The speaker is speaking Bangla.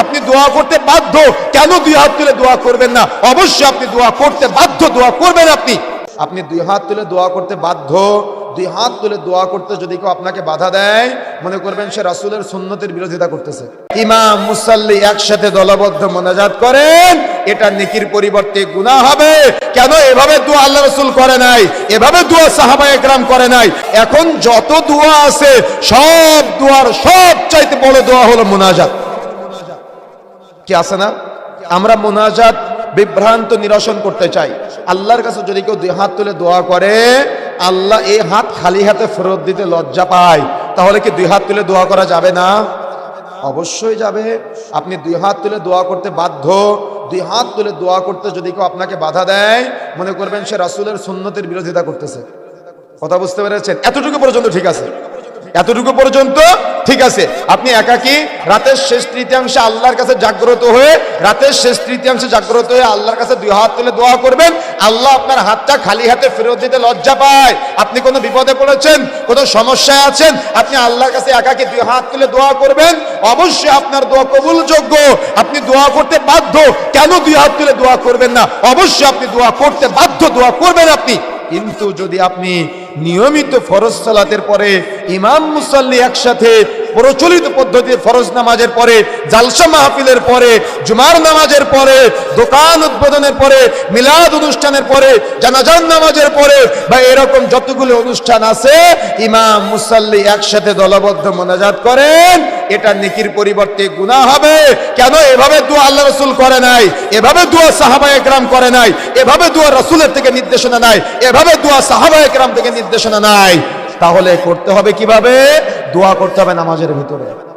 আপনি দোয়া করতে বাধ্য, কেন দুই হাত তুলে দোয়া করবেন না? অবশ্যই আপনি দোয়া করতে বাধ্য, দোয়া করবেন আপনি। আপনি দুই হাত তুলে দোয়া করতে বাধ্য, দুই হাত তুলে দোয়া করতে যদি কেউ আপনাকে বাধা দেয়, মনে করবেন সে রাসূলের সুন্নতের বিরোধিতা করতেছে। ইমাম, মুসাল্লি একসাথে দলবদ্ধ মোনাজাত করেন, এটা নেকির পরিবর্তে গুনাহ হবে। কেন এভাবে দোয়া আল্লাহ রসুল করে নাই? এভাবে দোয়া সাহাবা একরাম করে নাই? এখন যত দোয়া আছে, সব দোয়ার সব চাইতে বড় দোয়া হলো মোনাজাত। কি আছে না? আমরা মোনাজাত, বিভ্রান্ত, নিরসন করতে চাই। আল্লাহর কাছে যদি কেউ দুই হাত তুলে দোয়া করে, আল্লাহ এই হাত খালি হাতে ফেরত দিতে লজ্জা পায়। তাহলে কি দুই হাত তুলে দোয়া করা যাবে না? অবশ্যই যাবে। আপনি দুই হাত তুলে দোয়া করতে বাধ্য। দুই হাত তুলে দোয়া করতে যদি কেউ আপনাকে বাধা দেয়, মনে করবেন সে রাসূলের সুন্নতের বিরোধিতা করতেছে। কথা বুঝতে পেরেছেন? এতটুকু পর্যন্ত ঠিক আছে। এতটুকু পর্যন্ত ঠিক আছে। আপনি একাকি, রাতের শেষ তৃতীয়াংশে আল্লাহর কাছে জাগ্রত হয়ে, রাতের শেষ তৃতীয়াংশে জাগ্রত হয়ে আল্লাহর কাছে দুই হাত তুলে দোয়া করবেন। আল্লাহ আপনার হাতটা খালি হাতে ফেরত দিতে লজ্জা পায়। আপনি কোনো বিপদে পড়েছেন? কোনো সমস্যায় আছেন? আপনি আল্লাহর কাছে একাকি দুই হাত তুলে দোয়া করবেন। অবশ্যই আপনার দোয়া কবুলযোগ্য। আপনি দোয়া করতে বাধ্য। কেন দুই হাত তুলে দোয়া করবেন না? অবশ্যই আপনি দোয়া করতে বাধ্য। দোয়া করবেন আপনি। কিন্তু যদি আপনি নিয়মিত ফরজ সালাতের পরে ইমাম মুসাল্লি একসাথে প্রচলিত পদ্ধতিতে ফরজ নামাজের পরে, জালসা মাহফিলের পরে, জুমার নামাজের পরে, দোকান উদ্বোধনের পরে, মিলাদ অনুষ্ঠানের পরে জানাজান নামাজের পরে বা এরকম যতগুলো অনুষ্ঠান আছে, ইমাম মুসাল্লি একসাথে দলবদ্ধ মোনাজাত করেন। এটা নেকির পরিবর্তে গুণা হবে। কেন? এভাবে দোয়া আল্লাহ রসুল করে নাই। এভাবে দোয়া সাহাবা একরাম করে নাই। এভাবে দোয়া রসুলের থেকে নির্দেশনা নাই। এভাবে দোয়া সাহাবা একরাম থেকে নির্দেশনা নাই। তাহলে করতে হবে কীভাবে? দোয়া করতে হবে নামাজের ভিতরে।